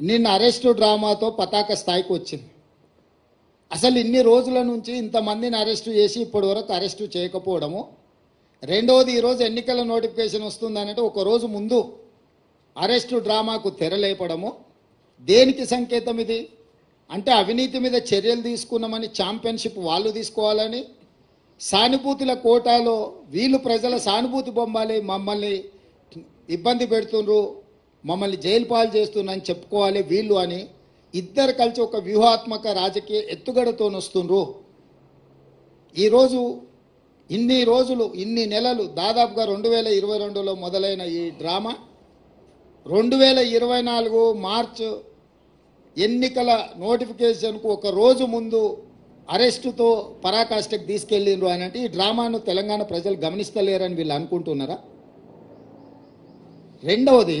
నిన్న అరెస్టు డ్రామాతో పతాక స్థాయికి వచ్చింది. అసలు ఇన్ని రోజుల నుంచి ఇంతమందిని అరెస్టు చేసి ఇప్పటి వరకు అరెస్టు చేయకపోవడము రెండవది ఈరోజు ఎన్నికల నోటిఫికేషన్ వస్తుందనంటే ఒక రోజు ముందు అరెస్టు డ్రామాకు తెరలేపడము దేనికి సంకేతం ఇది? అంటే అవినీతి మీద చర్యలు తీసుకున్నామని ఛాంపియన్షిప్ వాళ్ళు తీసుకోవాలని సానుభూతుల కోటాలో వీళ్ళు ప్రజల సానుభూతి బొమ్మాలి మమ్మల్ని ఇబ్బంది పెడుతుండ్రు. మమ్మల్ని జైలు పాలు చేస్తున్నాని చెప్పుకోవాలి వీళ్ళు అని ఇద్దరు కలిసి ఒక వ్యూహాత్మక రాజకీయ ఎత్తుగడతో వస్తుండ్రు. ఈరోజు ఇన్ని రోజులు ఇన్ని నెలలు దాదాపుగా రెండు వేల ఇరవై రెండులో మొదలైన ఈ డ్రామా రెండు వేల ఇరవై నాలుగు మార్చ్ ఎన్నికల నోటిఫికేషన్కు ఒక రోజు ముందు అరెస్టుతో పరాకాష్ఠకు తీసుకెళ్ళిండ్రు అని అంటే ఈ డ్రామాను తెలంగాణ ప్రజలు గమనిస్తలేరని వీళ్ళు అనుకుంటున్నారా? రెండవది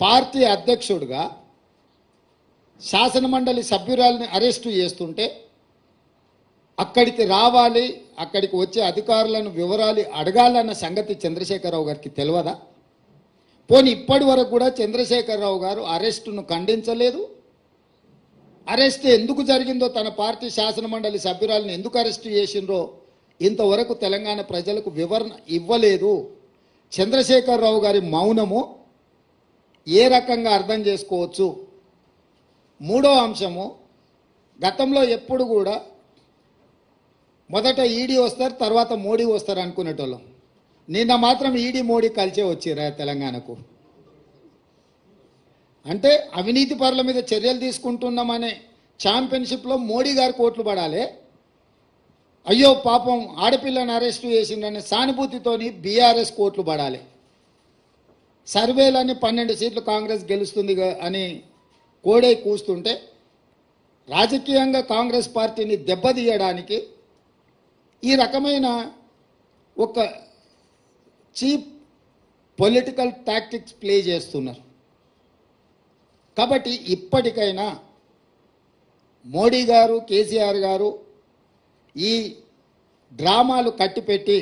పార్టీ అధ్యక్షుడిగా శాసనమండలి సభ్యురాలని అరెస్టు చేస్తుంటే అక్కడికి రావాలి అక్కడికి వచ్చే అధికారులను వివరాలు అడగాలన్న సంగతి చంద్రశేఖరరావు గారికి తెలియదా? పోనీ ఇప్పటి వరకు కూడా చంద్రశేఖరరావు గారు అరెస్టును ఖండించలేదు. అరెస్ట్ ఎందుకు జరిగిందో తన పార్టీ శాసనమండలి సభ్యురాలను ఎందుకు అరెస్టు చేసిండ్రో ఇంతవరకు తెలంగాణ ప్రజలకు వివరణ ఇవ్వలేదు. చంద్రశేఖరరావు గారి మౌనము ఏ రకంగా అర్థం చేసుకోవచ్చు? మూడో అంశము గతంలో ఎప్పుడు కూడా మొదట ఈడీ వస్తారు తర్వాత మోడీ వస్తారు అనుకునేటోళ్ళం. నిన్న మాత్రం ఈడీ మోడీ కలిసే వచ్చిరా తెలంగాణకు. అంటే అవినీతి పరుల మీద చర్యలు తీసుకుంటున్నామనే ఛాంపియన్షిప్లో మోడీ గారు కోట్లు పడాలి. అయ్యో పాపం ఆడపిల్లని అరెస్టు చేసిండనే సానుభూతితోని బీఆర్ఎస్ కోట్లు పడాలి. సర్వేలని పన్నెండు సీట్లు కాంగ్రెస్ గెలుస్తుంది అని కోడై కూస్తుంటే రాజకీయంగా కాంగ్రెస్ పార్టీని దెబ్బతీయడానికి ఈ రకమైన ఒక చీప్ పొలిటికల్ టాక్టిక్స్ ప్లే చేస్తున్నారు. కాబట్టి ఇప్పటికైనా మోడీ గారు కేసీఆర్ గారు ఈ డ్రామాలు కట్టిపెట్టి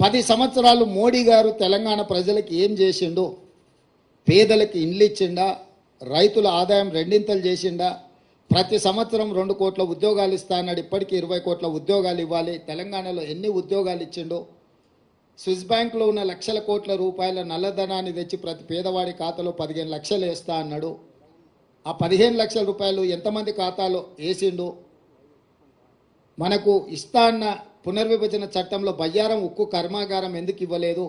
పది సంవత్సరాలు మోడీ గారు తెలంగాణ ప్రజలకు ఏం చేసిండు? పేదలకు ఇండ్లు ఇచ్చిండా? రైతుల ఆదాయం రెండింతలు చేసిండా? ప్రతి సంవత్సరం రెండు కోట్ల ఉద్యోగాలు ఇస్తా అన్నాడు. ఇప్పటికీ ఇరవై కోట్ల ఉద్యోగాలు ఇవ్వాలి. తెలంగాణలో ఎన్ని ఉద్యోగాలు ఇచ్చిండో? స్విస్ బ్యాంక్లో ఉన్న లక్షల కోట్ల రూపాయల నల్లధనాన్ని తెచ్చి ప్రతి పేదవాడి ఖాతాలో పదిహేను లక్షలు వేస్తా అన్నాడు. ఆ పదిహేను లక్షల రూపాయలు ఎంతమంది ఖాతాలో వేసిండు? మనకు ఇస్తా అన్న పునర్విభజన చట్టంలో బయ్యారం ఉక్కు కర్మాగారం ఎందుకు ఇవ్వలేదు?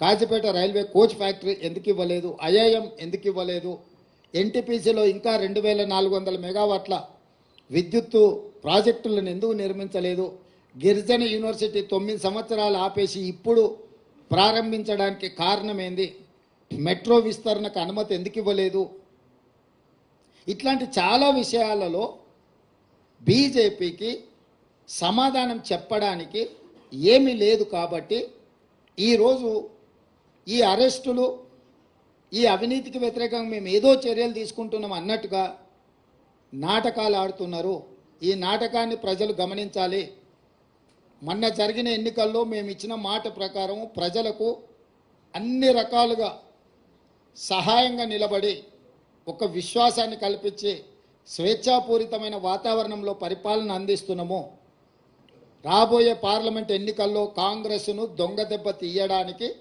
కాజిపేట రైల్వే కోచ్ ఫ్యాక్టరీ ఎందుకు ఇవ్వలేదు? ఐఐఎం ఎందుకు ఇవ్వలేదు? ఎన్టీపీసీలో ఇంకా రెండు వేల నాలుగు వందల మెగావాట్ల విద్యుత్తు ప్రాజెక్టులను ఎందుకు నిర్మించలేదు? గిరిజన యూనివర్సిటీ తొమ్మిది సంవత్సరాలు ఆపేసి ఇప్పుడు ప్రారంభించడానికి కారణం ఏంది మెట్రో విస్తరణకు అనుమతి ఎందుకు ఇవ్వలేదు? ఇట్లాంటి చాలా విషయాలలో బీజేపీకి సమాధానం చెప్పడానికి ఏమీ లేదు కాబట్టి ఈరోజు ఈ అరెస్టులు ఈ అవినీతికి వ్యతిరేకంగా మేము ఏదో చర్యలు తీసుకుంటున్నాం అన్నట్టుగా నాటకాలు ఆడుతున్నారు. ఈ నాటకాన్ని ప్రజలు గమనించాలి. మొన్న జరిగిన ఎన్నికల్లో మేము ఇచ్చిన మాట ప్రకారం ప్రజలకు అన్ని రకాలుగా సహాయంగా నిలబడి ఒక విశ్వాసాన్ని కల్పించి స్వేచ్ఛాపూరితమైన వాతావరణంలో పరిపాలన అందిస్తున్నాము. రాబోయే పార్లమెంట్ ఎన్నికల్లో కాంగ్రెస్ను దొంగ దెబ్బ తీయడానికి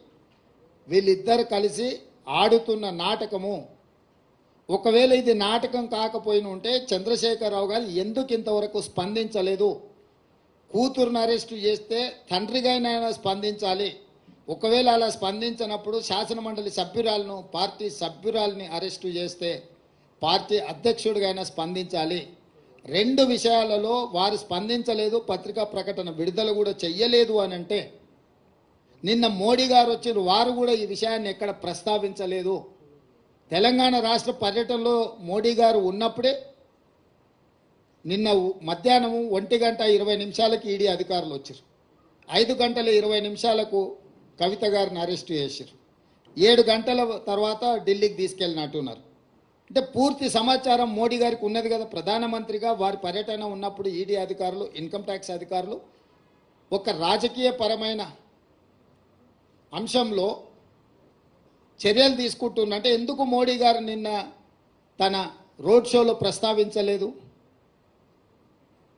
వీళ్ళిద్దరు కలిసి ఆడుతున్న నాటకము. ఒకవేళ ఇది నాటకం కాకపోయిన ఉంటే చంద్రశేఖరరావు గారు ఎందుకు ఇంతవరకు స్పందించలేదు? కూతురుని అరెస్టు చేస్తే తండ్రిగానైనా స్పందించాలి. ఒకవేళ అలా స్పందించినప్పుడు శాసనమండలి సభ్యురాలను పార్టీ సభ్యురాలని అరెస్టు చేస్తే పార్టీ అధ్యక్షుడిగైనా స్పందించాలి. రెండు విషయాలలో వారు స్పందించలేదు పత్రికా ప్రకటన విడుదల కూడా చెయ్యలేదు అని అంటే నిన్న మోడీ గారు వచ్చిన వారు కూడా ఈ విషయాన్ని ఎక్కడ ప్రస్తావించలేదు. తెలంగాణ రాష్ట్ర పర్యటనలో మోడీ గారు ఉన్నప్పుడే నిన్న మధ్యాహ్నం ఒంటి గంట ఇరవై నిమిషాలకి ఈడీ అధికారులు వచ్చారు. ఐదు గంటల ఇరవై నిమిషాలకు కవిత గారిని అరెస్ట్ చేశారు. ఏడు గంటల తర్వాత ఢిల్లీకి తీసుకెళ్ళినట్టున్నారు. అంటే పూర్తి సమాచారం మోడీ గారికి ఉన్నది కదా. ప్రధానమంత్రిగా వారి పర్యటన ఉన్నప్పుడు ఈడీ అధికారులు ఇన్కమ్ ట్యాక్స్ అధికారులు ఒక రాజకీయ పరమైన అంశంలో చర్యలు తీసుకుంటున్నంటే ఎందుకు మోడీ గారు నిన్న తన రోడ్ షోలో ప్రస్తావించలేదు?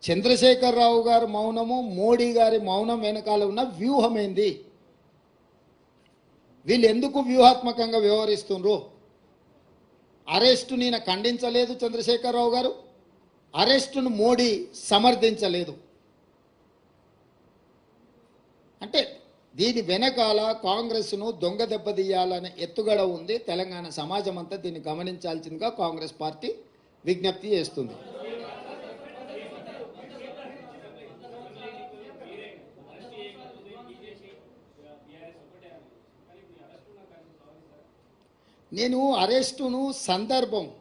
చంద్రశేఖరరావు గారు మౌనము మోడీ గారి మౌనం వెనకాల ఉన్న వ్యూహం ఏంది? వీళ్ళు ఎందుకు వ్యూహాత్మకంగా వ్యవహరిస్తుండ్రు? అరెస్టు నేను ఖండించలేదు చంద్రశేఖరరావు గారు. అరెస్టును మోడీ సమర్థించలేదు. అంటే దీని వెనకాల కాంగ్రెస్ను దొంగ దెబ్బతీయాలనే ఎత్తుగడ ఉంది. తెలంగాణ సమాజం అంతా దీన్ని గమనించాల్సిందిగా కాంగ్రెస్ పార్టీ విజ్ఞప్తి చేస్తుంది. నేను అరెస్టును సందర్భం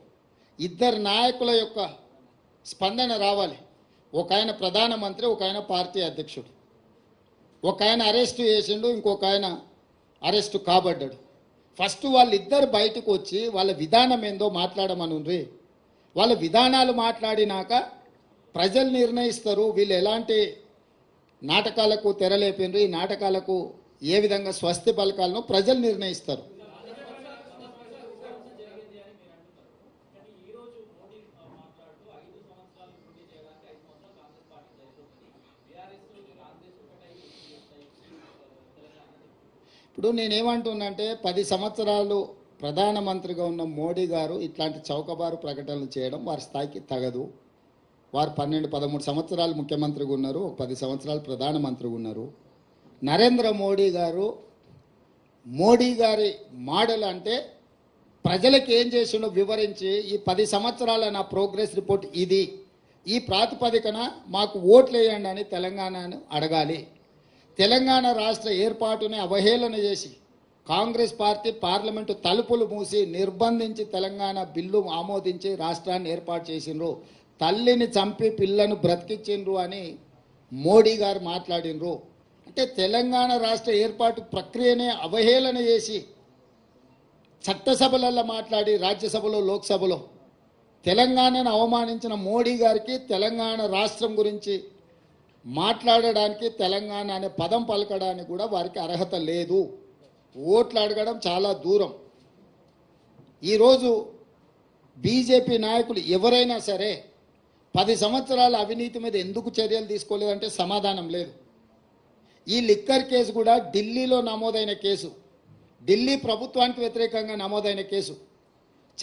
ఇద్దరు నాయకుల యొక్క స్పందన రావాలి. ఒక ఆయన ప్రధానమంత్రి ఒక ఆయన పార్టీ అధ్యక్షుడు. ఒక ఆయన అరెస్ట్ చేసిండు ఇంకొక ఆయన అరెస్ట్ కాబడ్డాడు. ఫస్ట్ వాళ్ళిద్దరు బయటకు వచ్చి వాళ్ళ విధానం ఏందో మాట్లాడమనుండ్రి. వాళ్ళ విధానాలు మాట్లాడినాక ప్రజలు నిర్ణయిస్తారు వీళ్ళు ఎలాంటి నాటకాలకు తెరలేపిండ్రు ఈ నాటకాలకు ఏ విధంగా స్వస్తి పలకాలను ప్రజలు నిర్ణయిస్తారు. ఇప్పుడు నేనేమంటున్నంటే పది సంవత్సరాలు ప్రధానమంత్రిగా ఉన్న మోడీ గారు ఇట్లాంటి చౌకబారు ప్రకటనలు చేయడం వారి స్థాయికి తగదు. వారు పన్నెండు పదమూడు సంవత్సరాలు ముఖ్యమంత్రిగా ఉన్నారు ఒక పది సంవత్సరాలు ప్రధానమంత్రిగా ఉన్నారు. నరేంద్ర మోడీ గారు మోడీ గారి మోడల్ అంటే ప్రజలకు ఏం చేసిండో వివరించి ఈ పది సంవత్సరాల నా ప్రోగ్రెస్ రిపోర్ట్ ఇది. ఈ ప్రాతిపదికన మాకు ఓట్లు వేయండి అని తెలంగాణను అడగాలి. తెలంగాణ రాష్ట్ర ఏర్పాటుని అవహేళన చేసి కాంగ్రెస్ పార్టీ పార్లమెంటు తలుపులు మూసి నిర్బంధించి తెలంగాణ బిల్లు ఆమోదించి రాష్ట్రాన్ని ఏర్పాటు చేసిండ్రు. తల్లిని చంపి పిల్లను బ్రతికించిండ్రు అని మోడీ గారు మాట్లాడినరు అంటే తెలంగాణ రాష్ట్ర ఏర్పాటు ప్రక్రియనే అవహేళన చేసి చట్టసభలలో మాట్లాడి రాజ్యసభలో లోక్సభలో తెలంగాణను అవమానించిన మోడీ గారికి తెలంగాణ రాష్ట్రం గురించి మాట్లాడడానికి తెలంగాణ అనే పదం పలకడానికి కూడా వారికి అర్హత లేదు. ఓట్లు అడగడం చాలా దూరం. ఈరోజు బీజేపీ నాయకులు ఎవరైనా సరే పది సంవత్సరాల అవినీతి మీద ఎందుకు చర్యలు తీసుకోలేదంటే సమాధానం లేదు. ఈ లిక్కర్ కేసు కూడా ఢిల్లీలో నమోదైన కేసు. ఢిల్లీ ప్రభుత్వానికి వ్యతిరేకంగా నమోదైన కేసు.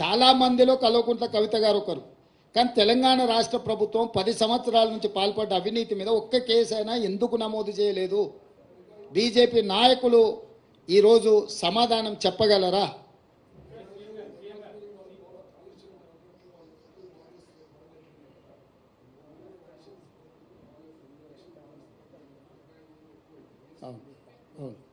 చాలా మందిలో కల్వకుంట్ల కవిత గారు ఒకరు. కానీ తెలంగాణ రాష్ట్ర ప్రభుత్వం పది సంవత్సరాల నుంచి పాల్పడ్డ అవినీతి మీద ఒక్క కేసు అయినా ఎందుకు నమోదు చేయలేదు? బీజేపీ నాయకులు ఈరోజు సమాధానం చెప్పగలరా? అవును. అవును.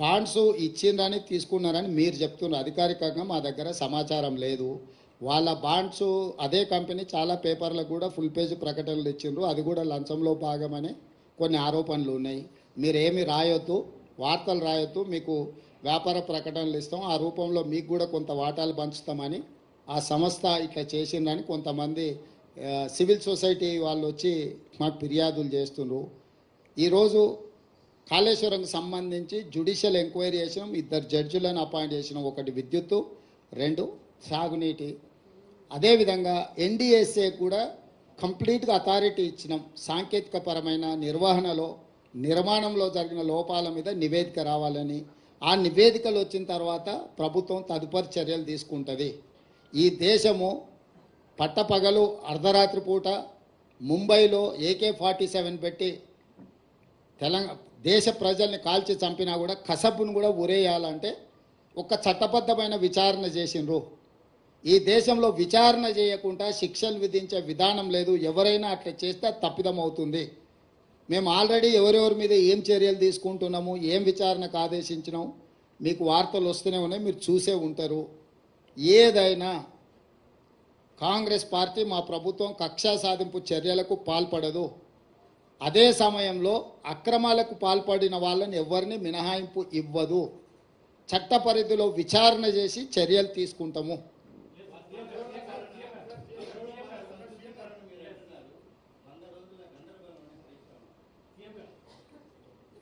బాండ్స్ ఇచ్చిండ్రని తీసుకున్నారని మీరు చెప్తున్నారు. అధికారికంగా మా దగ్గర సమాచారం లేదు. వాళ్ళ బాండ్స్ అదే కంపెనీ చాలా పేపర్లకు కూడా ఫుల్ పేజ్ ప్రకటనలు ఇచ్చిండ్రు. అది కూడా లంచంలో భాగమని కొన్ని ఆరోపణలు ఉన్నాయి. మీరేమి రాయొద్దు వార్తలు రాయొద్దు మీకు వ్యాపార ప్రకటనలు ఇస్తాం. ఆ రూపంలో మీకు కూడా కొంత వాటాలు పంచుతామని ఆ సంస్థ ఇట్లా చేసిందని కొంతమంది సివిల్ సొసైటీ వాళ్ళు వచ్చి మాకు ఫిర్యాదులు చేస్తుండ్రు. ఈరోజు కాళేశ్వరంకి సంబంధించి జ్యుడిషియల్ ఎంక్వైరీ చేసినాం. ఇద్దరు జడ్జిలను అపాయింట్ చేసినాం ఒకటి విద్యుత్తు రెండు సాగునీటి. అదేవిధంగా ఎన్డీఎస్ఏ కూడా కంప్లీట్గా అథారిటీ ఇచ్చినాం. సాంకేతిక పరమైన నిర్వహణలో నిర్మాణంలో జరిగిన లోపాల మీద నివేదిక రావాలని. ఆ నివేదికలు వచ్చిన తర్వాత ప్రభుత్వం తదుపరి చర్యలు తీసుకుంటుంది. ఈ దేశము పట్టపగలు అర్ధరాత్రి పూట ముంబైలో ఏకే ఫార్టీ సెవెన్ పెట్టి తెలంగాణ దేశ ప్రజల్ని కాల్చి చంపినా కూడా కసబును కూడా ఉరేయాలంటే ఒక చట్టబద్ధమైన విచారణ చేసిండ్రు. ఈ దేశంలో విచారణ చేయకుండా శిక్షలు విధించే విధానం లేదు. ఎవరైనా అట్లా చేస్తే తప్పిదం అవుతుంది మేము ఆల్రెడీ ఎవరెవరి మీద ఏం చర్యలు తీసుకుంటున్నాము ఏం విచారణకు ఆదేశించినాం మీకు వార్తలు వస్తూనే ఉన్నాయి మీరు చూసే ఉంటారు. ఏదైనా కాంగ్రెస్ పార్టీ మా ప్రభుత్వం కక్షా సాధింపు చర్యలకు పాల్పడదు. అదే సమయంలో అక్రమాలకు పాల్పడిన వాళ్ళని ఎవరిని మినహాయింపు ఇవ్వదు. చట్ట పరిధిలో విచారణ చేసి చర్యలు తీసుకుంటాము.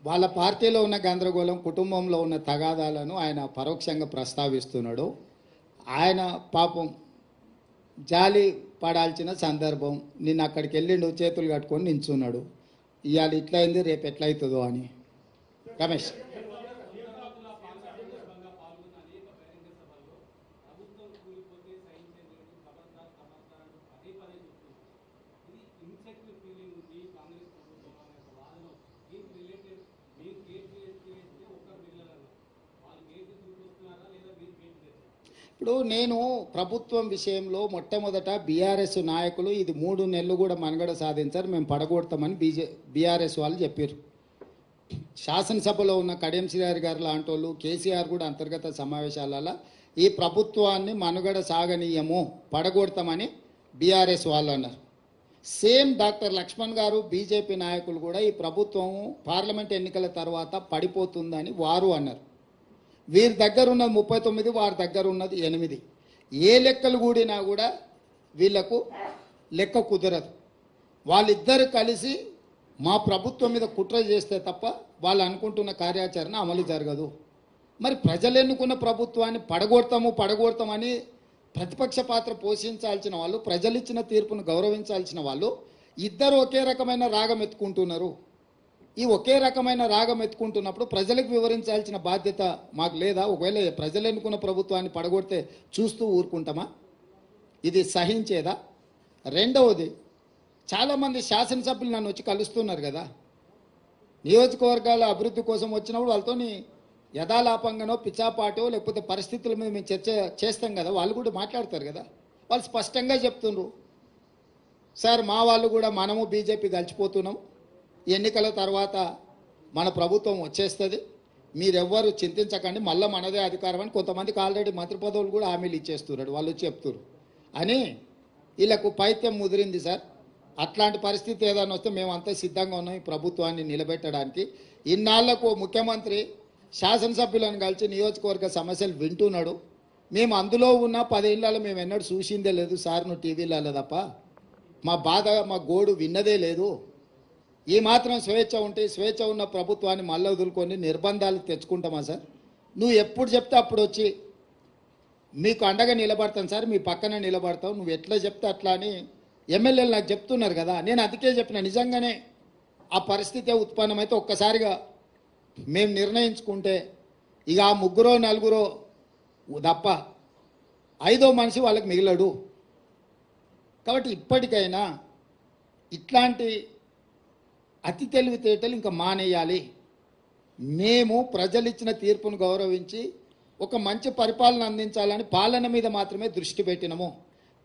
వాళ్ళ పార్టీలో ఉన్న గందరగోళం కుటుంబంలో ఉన్న తగాదాలను ఆయన పరోక్షంగా ప్రస్తావిస్తున్నాడు. ఆయన పాపం జాలి పడాల్సిన సందర్భం నిన్న అక్కడికి వెళ్ళిండు చేతులు కట్టుకొని నించున్నాడు. ఇవాళ ఇట్లయింది రేపు ఎట్లయితుందో అని. రమేష్. ఇప్పుడు నేను ప్రభుత్వం విషయంలో మొట్టమొదట బీఆర్ఎస్ నాయకులు ఇది మూడు నెలలు కూడా మనుగడ సాధించారు. మేము పడగొడతామని బీజే బీఆర్ఎస్ వాళ్ళు చెప్పారు శాసనసభలో ఉన్న కడియం శ్రీహరి గారు లాంటి వాళ్ళు కేసీఆర్ కూడా అంతర్గత సమావేశాలలో ఈ ప్రభుత్వాన్ని మనుగడ సాగనీయము పడగొడతామని బీఆర్ఎస్ వాళ్ళు అన్నారు. సేమ్ డాక్టర్ లక్ష్మణ్ గారు బీజేపీ నాయకులు కూడా ఈ ప్రభుత్వం పార్లమెంట్ ఎన్నికల తర్వాత పడిపోతుందని వారు అన్నారు. వీరి దగ్గర ఉన్నది ముప్పై తొమ్మిది వారి దగ్గర ఉన్నది ఎనిమిది. ఏ లెక్కలు కూడినా కూడా వీళ్ళకు లెక్క కుదరదు. వాళ్ళిద్దరు కలిసి మా ప్రభుత్వం మీద కుట్ర చేస్తే తప్ప వాళ్ళు అనుకుంటున్న కార్యాచరణ అమలు జరగదు. మరి ప్రజలు ఎన్నుకున్న ప్రభుత్వాన్ని పడగొడతాము పడగొడతామని ప్రతిపక్ష పాత్ర పోషించాల్సిన వాళ్ళు ప్రజలు ఇచ్చిన తీర్పును గౌరవించాల్సిన వాళ్ళు ఇద్దరు ఒకే రకమైన రాగం ఎత్తుకుంటున్నారు. ఈ ఒకే రకమైన రాగం ఎత్తుకుంటున్నప్పుడు ప్రజలకు వివరించాల్సిన బాధ్యత మాకు లేదా? ఒకవేళ ప్రజలు ఎన్నుకున్న ప్రభుత్వాన్ని పడగొడితే చూస్తూ ఊరుకుంటామా? ఇది సహించేదా? రెండవది చాలామంది శాసనసభ్యులు నన్ను వచ్చి కలుస్తున్నారు కదా. నియోజకవర్గాల అభివృద్ధి కోసం వచ్చినప్పుడు వాళ్ళతోని యథాలాపంగానో పిచ్చాపాటో లేకపోతే పరిస్థితుల మీద మేము చర్చ చేస్తాం కదా. వాళ్ళు కూడా మాట్లాడతారు కదా. వాళ్ళు స్పష్టంగా చెప్తుండ్రు. సార్ మా వాళ్ళు కూడా మనము బీజేపీ కలిసిపోతున్నాం. ఎన్నికల తర్వాత మన ప్రభుత్వం వచ్చేస్తుంది. మీరెవ్వరు చింతించకండి మళ్ళీ మనదే అధికారం అని కొంతమందికి ఆల్రెడీ మంత్రి పదవులు కూడా హామీలు ఇచ్చేస్తున్నారు వాళ్ళు చెప్తున్నారు అని వీళ్ళకు పైత్యం ముదిరింది సార్. అట్లాంటి పరిస్థితి ఏదైనా వస్తే మేమంతా సిద్ధంగా ఉన్నాం ఈ ప్రభుత్వాన్ని నిలబెట్టడానికి. ఇన్నాళ్ళకు ముఖ్యమంత్రి శాసనసభ్యులను కలిసి నియోజకవర్గ సమస్యలు వింటున్నాడు. మేము అందులో ఉన్న పదేళ్ళలో మేము ఎన్నడూ చూసిందే లేదు సార్ నువ్వు టీవీలలో తప్ప. మా బాధ మా గోడు విన్నదే లేదు. ఈ మాత్రం స్వేచ్ఛ ఉంటే స్వేచ్ఛ ఉన్న ప్రభుత్వాన్ని మళ్ళీ వదులుకొని నిర్బంధాలు తెచ్చుకుంటామా సార్? నువ్వు ఎప్పుడు చెప్తే అప్పుడు వచ్చి మీకు అండగా నిలబడతాను సార్ మీ పక్కన నిలబడతావు నువ్వు ఎట్లా చెప్తే అట్లా అని ఎమ్మెల్యేలు నాకు చెప్తున్నారు కదా. నేను అందుకే చెప్పిన నిజంగానే ఆ పరిస్థితి ఉత్పన్నమైతే ఒక్కసారిగా మేము నిర్ణయించుకుంటే ఇక ఆ ముగ్గురో నలుగురో తప్ప ఐదో మనిషి వాళ్ళకి మిగిలడు. కాబట్టి ఇప్పటికైనా ఇట్లాంటి అతి తెలివితేటలు ఇంకా మానేయాలి. మేము ప్రజలు ఇచ్చిన తీర్పును గౌరవించి ఒక మంచి పరిపాలన అందించాలని పాలన మీద మాత్రమే దృష్టి పెట్టినము.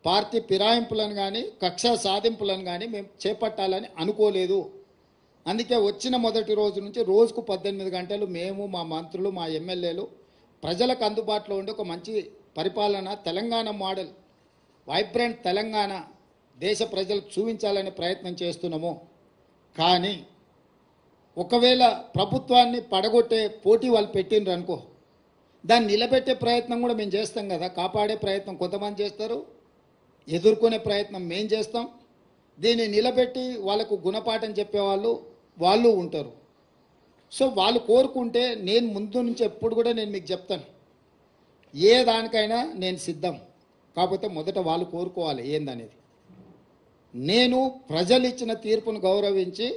పార్టీ ఫిరాయింపులను కానీ కక్ష సాధింపులను కానీ మేము చేపట్టాలని అనుకోలేదు. అందుకే వచ్చిన మొదటి రోజు నుంచి రోజుకు పద్దెనిమిది గంటలు మేము మా మంత్రులు మా ఎమ్మెల్యేలు ప్రజలకు అందుబాటులో ఉండే ఒక మంచి పరిపాలన తెలంగాణ మోడల్ వైబ్రెంట్ తెలంగాణ దేశ ప్రజలకు చూపించాలనే ప్రయత్నం చేస్తున్నాము. కానీ ఒకవేళ ప్రభుత్వాన్ని పడగొట్టే పోటీ వాళ్ళు పెట్టిండ్రు అనుకో దాన్ని నిలబెట్టే ప్రయత్నం కూడా మేము చేస్తాం కదా. కాపాడే ప్రయత్నం కొంతమంది చేస్తారు ఎదుర్కొనే ప్రయత్నం మేము చేస్తాం. దీన్ని నిలబెట్టి వాళ్ళకు గుణపాఠం చెప్పేవాళ్ళు వాళ్ళు ఉంటారు. సో వాళ్ళు కోరుకుంటే నేను ముందు నుంచి ఎప్పుడు కూడా నేను మీకు చెప్తాను. ఏ దానికైనా నేను సిద్ధం. కాకపోతే మొదట వాళ్ళు కోరుకోవాలి ఏందనేది. నేను ప్రజలు ఇచ్చిన తీర్పును గౌరవించి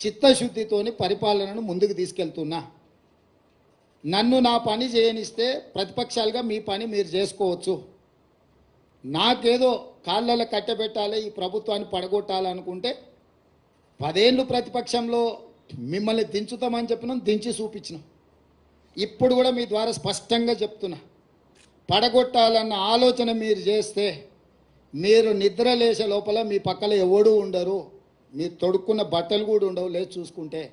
చిత్తశుద్ధితోని పరిపాలనను ముందుకు తీసుకెళ్తున్నా. నన్ను నా పని చేయనిస్తే ప్రతిపక్షాలుగా మీ పని మీరు చేసుకోవచ్చు. నాకేదో కాళ్ళలో కట్టబెట్టాలి ఈ ప్రభుత్వాన్ని పడగొట్టాలనుకుంటే పదేళ్ళు ప్రతిపక్షంలో మిమ్మల్ని దించుతామని చెప్పినాం దించి చూపించినాం. ఇప్పుడు కూడా మీ ద్వారా స్పష్టంగా చెప్తున్నా. పడగొట్టాలన్న ఆలోచన మీరు చేస్తే మీరు నిద్ర లేచే లోపల మీ పక్కన ఎవడూ ఉండరు. మీరు తొడుక్కున్న బట్టలు కూడా ఉండవు లేదు చూసుకుంటే.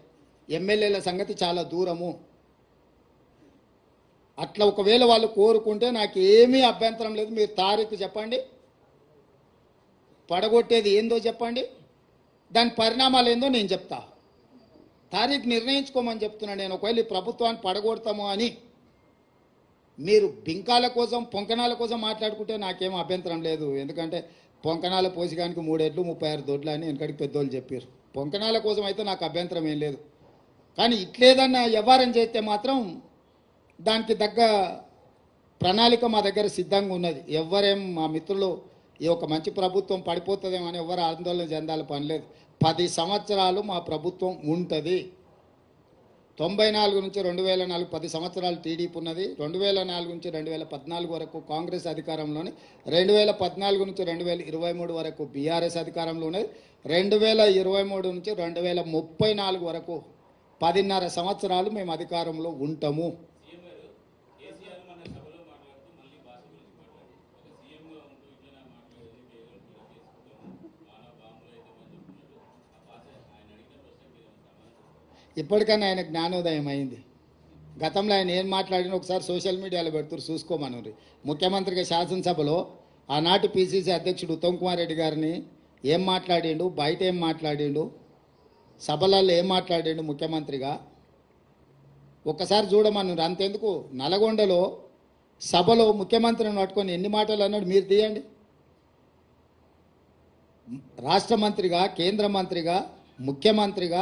ఎమ్మెల్యేల సంగతి చాలా దూరము. అట్లా ఒకవేళ వాళ్ళు కోరుకుంటే నాకు ఏమీ అభ్యంతరం లేదు. మీరు తారీఖు చెప్పండి. పడగొట్టేది ఏందో చెప్పండి. దాని పరిణామాలు ఏందో నేను చెప్తా. తారీఖు నిర్ణయించుకోమని చెప్తున్నా నేను. ఒకవేళ ఈ ప్రభుత్వాన్ని పడగొడతాము అని మీరు బింకాల కోసం పొంకణాల కోసం మాట్లాడుకుంటే నాకేం అభ్యంతరం లేదు. ఎందుకంటే పొంకనాల పోసిగానికి మూడేళ్ళు ముప్పై ఆరు దొడ్లు అని వెనకడికి పెద్దోళ్ళు చెప్పారు. పొంకణాల కోసం అయితే నాకు అభ్యంతరం ఏం లేదు. కానీ ఇట్లేదన్న వ్యవహారం చేస్తే మాత్రం దానికి తగ్గ ప్రణాళిక మా దగ్గర సిద్ధంగా ఉన్నది. ఎవరేం మా మిత్రులు ఈ ఒక మంచి ప్రభుత్వం పడిపోతుందేమో అని ఎవరు ఆందోళన చెందాలి పని లేదు. పది సంవత్సరాలు మా ప్రభుత్వం ఉంటుంది. తొంభై నాలుగు నుంచి రెండు వేల నాలుగు పది సంవత్సరాలు టీడీపీ ఉన్నది. రెండు వేల నాలుగు నుంచి రెండు వేల పద్నాలుగు వరకు కాంగ్రెస్ అధికారంలోని రెండు వేల పద్నాలుగు నుంచి రెండు వేల ఇరవై మూడు వరకు బీఆర్ఎస్ అధికారంలో ఉన్నది రెండు వేల ఇరవై మూడు నుంచి రెండు వేల ముప్పై నాలుగు వరకు పదిన్నర సంవత్సరాలు మేము అధికారంలో ఉంటాము సీఎం గారు కేసీఆర్ మన సభలో మాట్లాడుతూ మళ్ళీ భాష గురించి మాట్లాడారు ఒక సీఎంగా ఉంటూ ఇట్లనే మాట్లాడేది కేవలం ఇలా చేసుకుంటాము మానవ బాంబులు అయితే మనం చెప్తున్నట్టు ఆ భాష ఆయన అడిగిన ప్రశ్నకి ఏదైనా సమాధానం ఇప్పటికైనా ఆయన జ్ఞానోదయం అయింది. గతంలో ఆయన ఏం మాట్లాడినా ఒకసారి సోషల్ మీడియాలో పెడుతున్నారు చూసుకోమనుంది ముఖ్యమంత్రిగా శాసనసభలో ఆనాటి పిసిసి అధ్యక్షుడు ఉత్తమ్ కుమార్ రెడ్డి గారిని ఏం మాట్లాడిండు బయట ఏం మాట్లాడిండు సభలలో ఏం మాట్లాడిండు ముఖ్యమంత్రిగా? ఒక్కసారి చూడమన్నారు అంతెందుకు? నల్గొండలో సభలో ముఖ్యమంత్రిని పట్టుకొని ఎన్ని మాటలు అన్నాడు మీరు తీయండి. రాష్ట్ర మంత్రిగా కేంద్ర మంత్రిగా ముఖ్యమంత్రిగా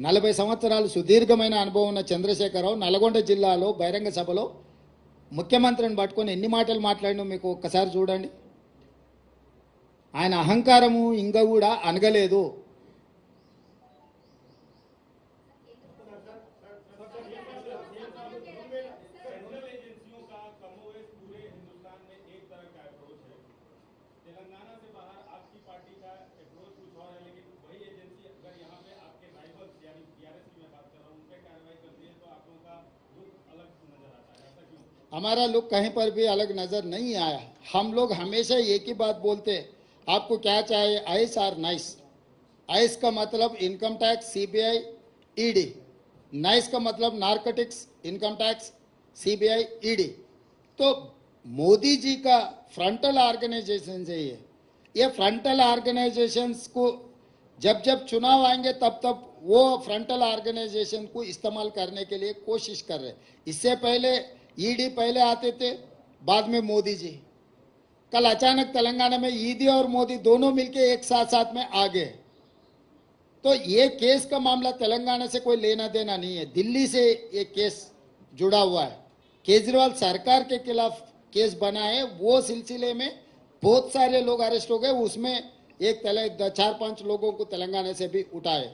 నలభై సంవత్సరాలు సుదీర్ఘమైన అనుభవం ఉన్న చంద్రశేఖరరావు నల్గొండ జిల్లాలో బహిరంగ సభలో ముఖ్యమంత్రిని పట్టుకొని ఎన్ని మాటలు మాట్లాడినో మీకు ఒక్కసారి చూడండి. ఆయన అహంకారము ఇంకా కూడా అనగలేదు. हमारा लुक कहीं पर भी अलग नज़र नहीं आया। हम लोग हमेशा एक ही बात बोलते, आपको क्या चाहिए? Ice are nice? आइस का मतलब income tax, CBI, ED. NICE का मतलब narcotics, income tax, CBI, ED. तो मोदी जी का फ्रंटल ऑर्गेनाइजेशन है ये। ये फ्रंटल ऑर्गेनाइजेशन को जब जब चुनाव आएँगे, तब तब वो फ्रंटल ऑर्गेनाइजेशन को इस्तेमाल करने के लिए कोशिश कर रहे इससे पहले ईडी पहले आते थे, बाद में मोदी जी। कल अचानक तेलंगाना में ईडी और मोदी दोनों मिलके एक साथ साथ में आ गए। तो ये केस का मामला तेलंगाना से कोई लेना देना नहीं है। दिल्ली से ये केस जुड़ा हुआ है। केजरीवाल सरकार के खिलाफ केस बना है। वो सिलसिले में बहुत सारे लोग अरेस्ट हो गए। उसमें एक तेल चार पाँच लोगों को तेलंगाना से भी उठाए।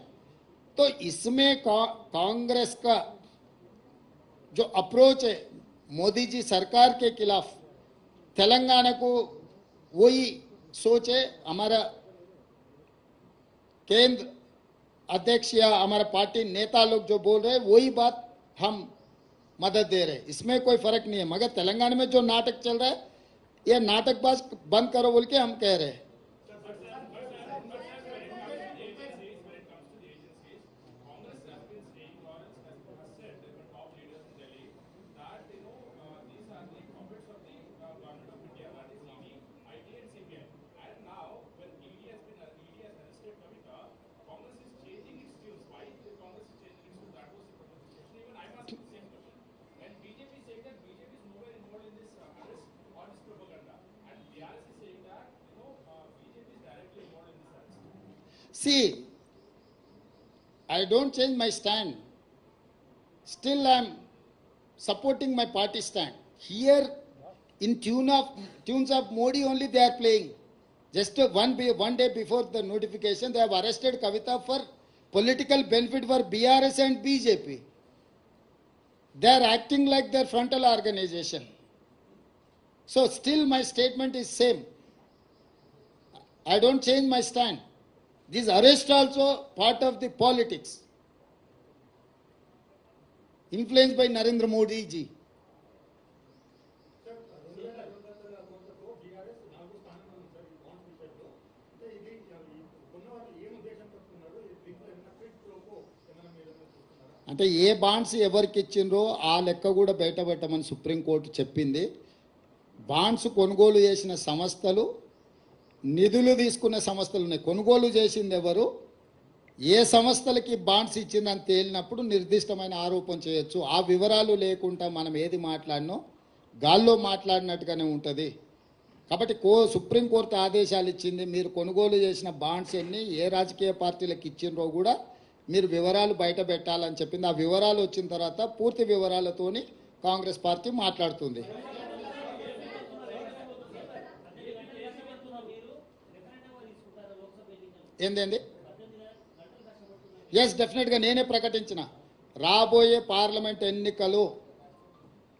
तो इसमें कांग्रेस का जो अप्रोच है मोदी जी सरकार के खिलाफ तेलंगाना को वही सोच है हमारा केंद्र अध्यक्ष या हमारा पार्टी नेता लोग जो बोल रहे हैं, वही बात हम मदद दे रहे हैं। इसमें कोई फ़र्क नहीं है। मगर तेलंगाना में जो नाटक चल रहा है, ये नाटकबाज बंद करो बोल के हम कह रहे हैं। See, I don't change my stand. Still, I'm supporting my party stand. Here, in tune of tunes of Modi only they are playing. Just one be, one day before the notification, they have arrested Kavita for political benefit for BRS and BJP. They are acting like their frontal organization. So still my statement is same. I don't change my stand. This arrest also part of the politics influence by Narendra Modi ji అంటే ఏ bonds ఎవరికి ఇచ్చిండ్రో ఆ లెక్క కూడా బయటపెట్టమని supreme court చెప్పింది. Bonds కొనుగోలు చేసిన సంస్థలు నిధులు తీసుకున్న సంస్థలు ఉన్నాయి కొనుగోలు చేసింది ఎవరు? ఏ సంస్థలకి బాండ్స్ ఇచ్చిందని తేలినప్పుడు నిర్దిష్టమైన ఆరోపణ చేయొచ్చు. ఆ వివరాలు లేకుండా మనం ఏది మాట్లాడినో గాల్లో మాట్లాడినట్టుగానే ఉంటుంది. కాబట్టి కో సుప్రీంకోర్టు ఆదేశాలు ఇచ్చింది మీరు కొనుగోలు చేసిన బాండ్స్ ఎన్ని ఏ రాజకీయ పార్టీలకు ఇచ్చిండ్రో కూడా మీరు వివరాలు బయట పెట్టాలని చెప్పింది. ఆ వివరాలు వచ్చిన తర్వాత పూర్తి వివరాలతోని కాంగ్రెస్ పార్టీ మాట్లాడుతుంది. ఏందేంది ఎస్ డెఫినెట్గా నేనే ప్రకటించిన. రాబోయే పార్లమెంట్ ఎన్నికలు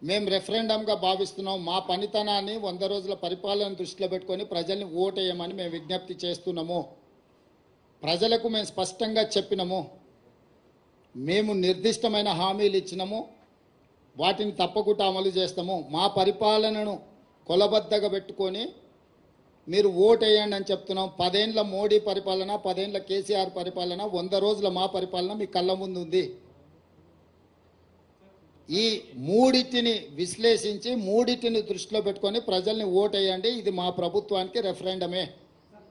మేము రెఫరెండంగా భావిస్తున్నాం. మా పనితనాన్ని వంద రోజుల పరిపాలన దృష్టిలో పెట్టుకొని ప్రజల్ని ఓటేయమని మేము విజ్ఞప్తి చేస్తున్నాము. ప్రజలకు మేము స్పష్టంగా చెప్పినము. మేము నిర్దిష్టమైన హామీలు ఇచ్చినాము. వాటిని తప్పకుండా అమలు చేస్తాము. మా పరిపాలనను కొలబద్దగా పెట్టుకొని మీరు ఓటేయండి అని చెప్తున్నాం. పదేండ్ల మోడీ పరిపాలన పదేండ్ల కేసీఆర్ పరిపాలన వంద రోజుల మా పరిపాలన మీ కళ్ళ ముందు ఉంది. ఈ మూడిటిని విశ్లేషించి మూడిటిని దృష్టిలో పెట్టుకొని ప్రజల్ని ఓటేయండి. ఇది మా ప్రభుత్వానికి రెఫరెండమే